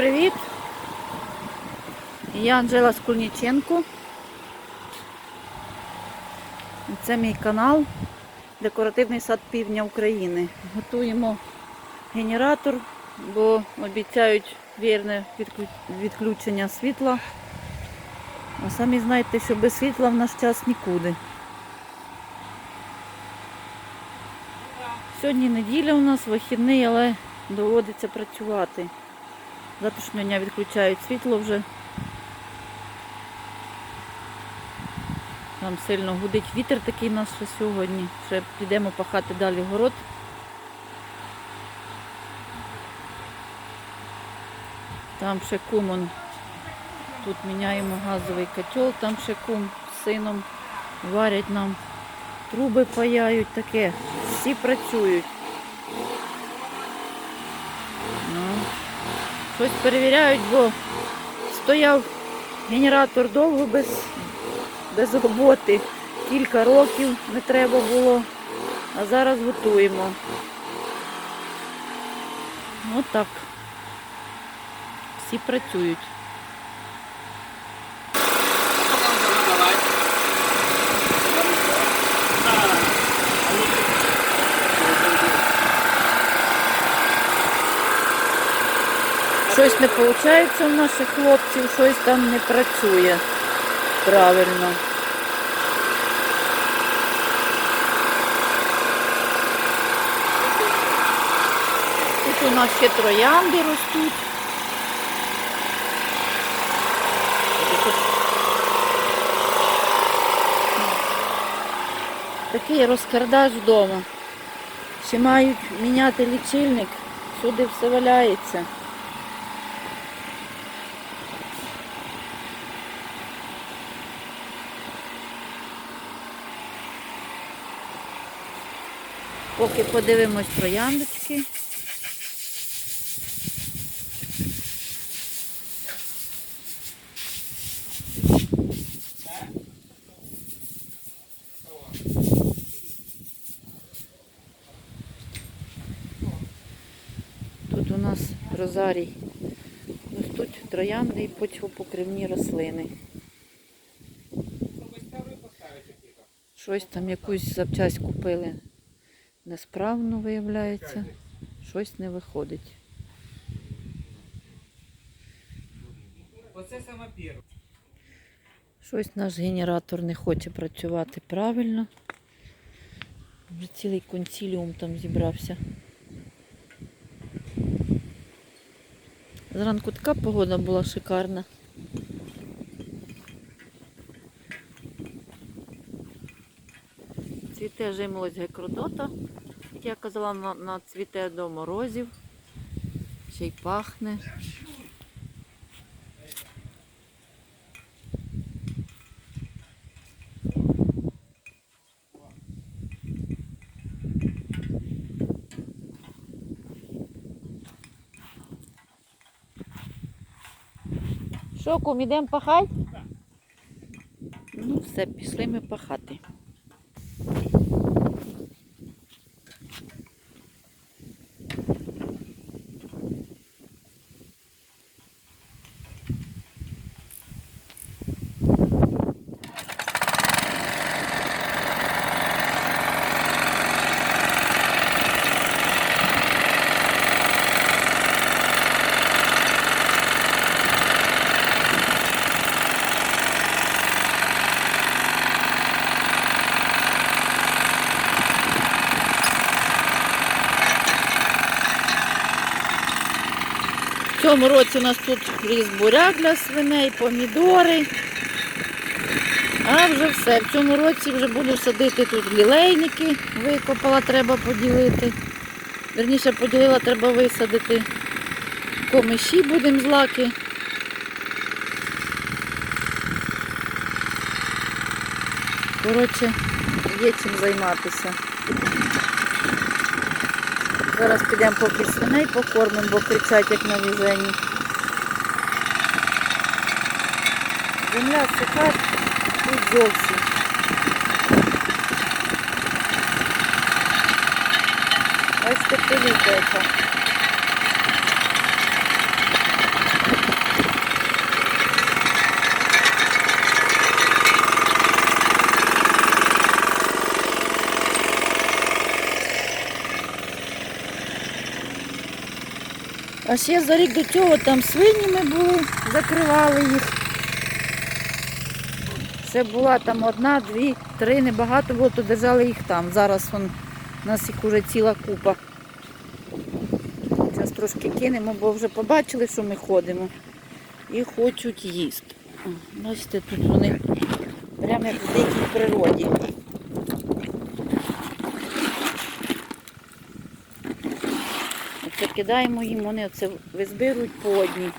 привіт! Я Анжела Скульніченко. Це мій канал Декоративний сад півдня України. Готуємо генератор, бо обіцяють вірне відключення світла. А самі знаєте, що без світла в наш час нікуди. Сьогодні неділя у нас вихідний, але доводиться працювати. З Завтрашнього дня відключають світло вже. Там сильно гудить вітер такий нас ще сьогодні. Ще підемо пахати далі город. Там ще кум он. Тут міняємо газовий котел, там ще кум з сином варять нам. Труби паяють таке. Всі працюють. Щось перевіряють, бо стояв генератор довго без, без роботи. Кілька років не треба було, а зараз готуємо. Отак. так. Всі працюють. Щось не виходить у наших хлопців, щось там не працює правильно. Тут у нас ще троянди ростуть. Такий розкардаш вдома. Ще мають міняти лічильник, сюди все валяється. Поки подивимось трояндочки. Тут у нас розарій. Ростуть троянди і почвопокривні рослини. Щось там якусь запчасть купили. Несправно виявляється. Щось не виходить. Оце саме перше. Щось наш генератор не хоче працювати правильно. Вже цілий консіліум там зібрався. Зранку така погода була шикарна. Цвіте жимолость гекродота. Як я казала, на, на до морозів. Ще й пахне. Що, кум, ідемо пахати? Ну, все, пішли ми пахати. Цьому році у нас тут ріс буряк для свиней, помідори. А вже все. В цьому році вже буду садити тут лілейники. Викопала, треба поділити. Верніше поділила, треба висадити. Комиші будемо злаки. Коротше, є чим займатися. Зараз підемо поки свиней покормимо, бо кричать як на візені. Земля суха, тут зовсім. Ось пилюка яка. А ще за рік до цього там свині ми були, закривали їх. Це була там одна, дві, три, небагато було, то держали їх там. Зараз вон, у нас їх уже ціла купа. Зараз трошки кинемо, бо вже побачили, що ми ходимо. І хочуть їсти. Бачите, тут вони прямо як в дикій природі. Оце кидаємо їм, вони оце визбирують по одній.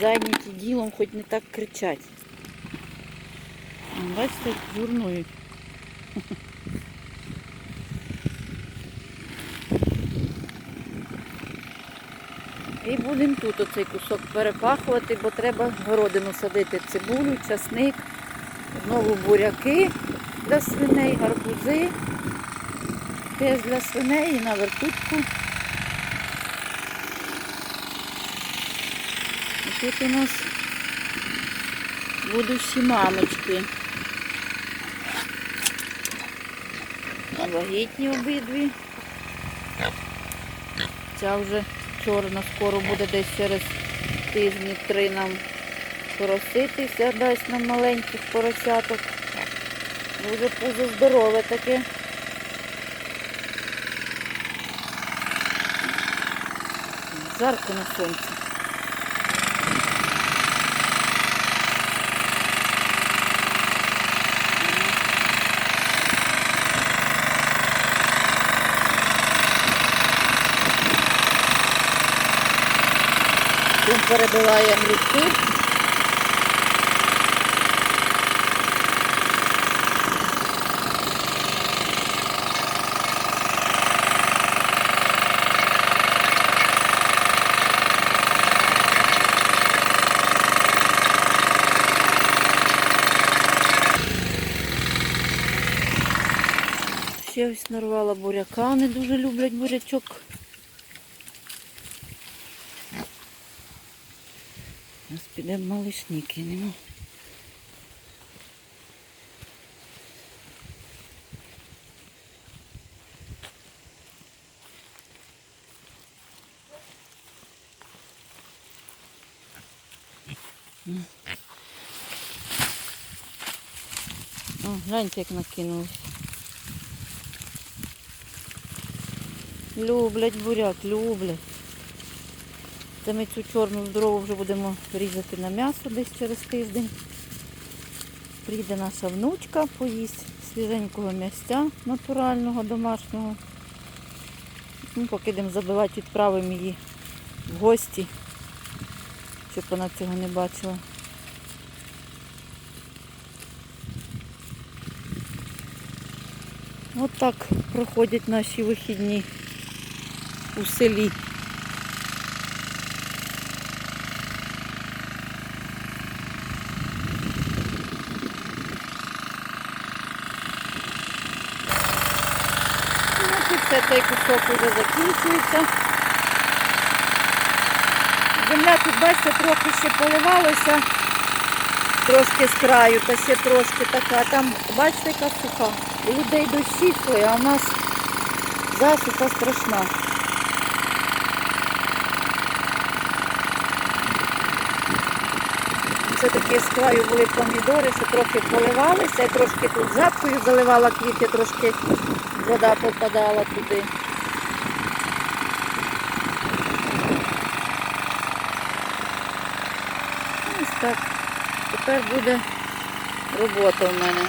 Зайняті ділом, хоч не так кричать. Бачите, журнують. І будемо тут оцей кусок перепахувати, бо треба городину садити цибулю, часник, знову буряки для свиней, гарбузи, теж для свиней і на вертутку. Тут у нас будущі мамочки. Вагітні обидві. Ця вже чорна скоро буде десь через тижні три нам пороситися, дасть нам маленьких поросяток. Дуже поза здорове таке. Жарко на сонці. Тут перебиває грибки. Ще ось нарвала буряка, вони дуже люблять бурячок. Зараз підемо малишні кинемо. О, гляньте, як накинулись. Люблять буряк, люблять. Це ми цю чорну здорову вже будемо різати на м'ясо десь через тиждень. Прийде наша внучка, поїсть свіженького м'ястя натурального, домашнього. Ну, поки йдемо забивати, відправимо її в гості, щоб вона цього не бачила. От так проходять наші вихідні у селі. Ну, кусок вже закінчується. Земля тут, бачите, трохи ще поливалася, трошки з краю, та ще трошки така. Там, бачите, яка суха. У людей дощі йшли, а у нас засуха страшна. Це такі з краю були помідори, що трохи поливалися, я трошки тут жабкою заливала квіти, трошки вода попадала туди. Ось так. Тепер буде робота в мене.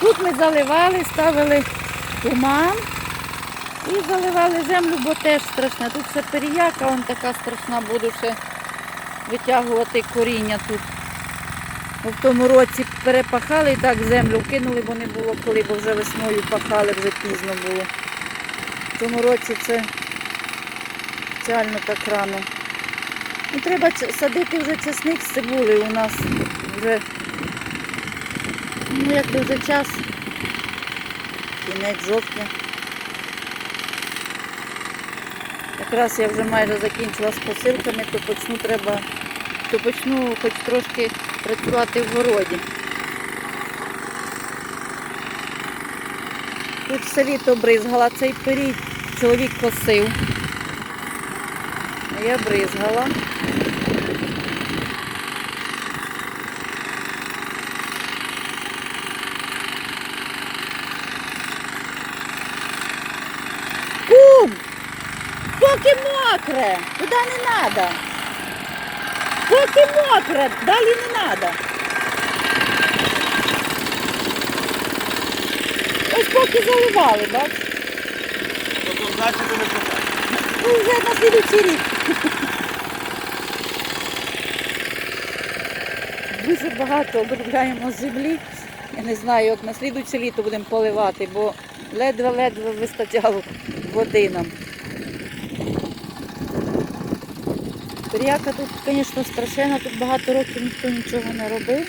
Тут ми заливали, ставили туман і заливали землю, бо теж страшна. Тут ще періяка, вон така страшна, буду ще витягувати коріння тут. В тому році перепахали і так землю кинули, бо не було коли, бо вже весною пахали, вже пізно було. Цьому році це спеціально так рано. І треба садити вже часник з цибулею у нас вже Ну, якби вже час. Кінець жовтня. Якраз я вже майже закінчила з посилками, то почну треба, то почну хоч трошки працювати в городі. тут все літо бризгала цей період. Чоловік косив. Я бризгала. Кум! Поки мокре, туди не треба. Поки мокре, далі не треба. Ось поки заливали, бач. Тобто не покажуть. Ну, вже на слідуючий рік. Дуже багато обробляємо землі. Я не знаю, як на слідуюче літо будемо поливати, бо ледве-ледве вистачало води нам. Пір'яка тут, звісно, страшенна, тут багато років ніхто нічого не робив.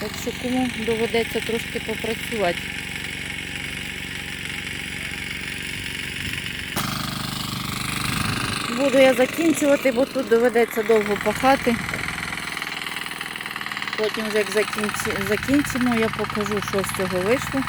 Так що кому доведеться трошки попрацювати. Буду я закінчувати, бо тут доведеться довго пахати. Потім вже як закінчимо, я покажу, що з цього вийшло.